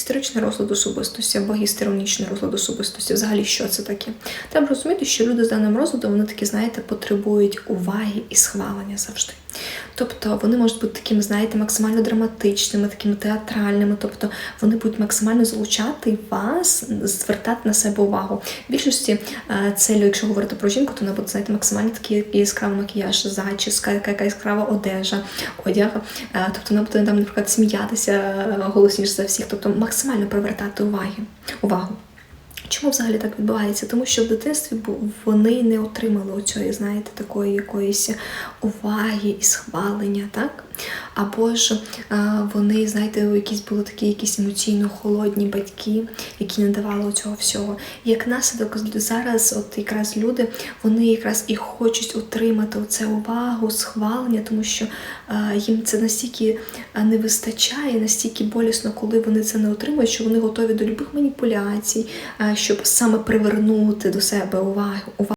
історичний розлад особистості або гістеронічний розлад особистості. Взагалі, що це таке? Треба розуміти, що люди з даним розладом вони такі, знаєте, потребують уваги і схвалення завжди. Тобто вони можуть бути такими, знаєте, максимально драматичними, такими театральними, тобто вони будуть максимально залучати вас, звертати на себе увагу. В більшості е, це, якщо говорити про жінку, то вона буде знаєте, максимально такий яскравий макіяж, зачіска, яка яскрава одежа, одяг. Е, Тобто вона буде там, наприклад, сміятися е, голосніше за всіх, тобто максимально привертати уваги, увагу. Чому взагалі так відбувається? Тому що в дитинстві вони не отримали оцієї, знаєте, такої якоїсь уваги і схвалення, так? Або ж е, вони, знаєте, якісь були такі якісь емоційно холодні батьки, які не давали цього всього. І як наслідок зараз, от якраз люди, вони якраз і хочуть отримати оце увагу, схвалення, тому що е, їм це настільки е, не вистачає, настільки болісно, коли вони це не отримують, що вони готові до любих маніпуляцій, щоб саме привернути до себе увагу.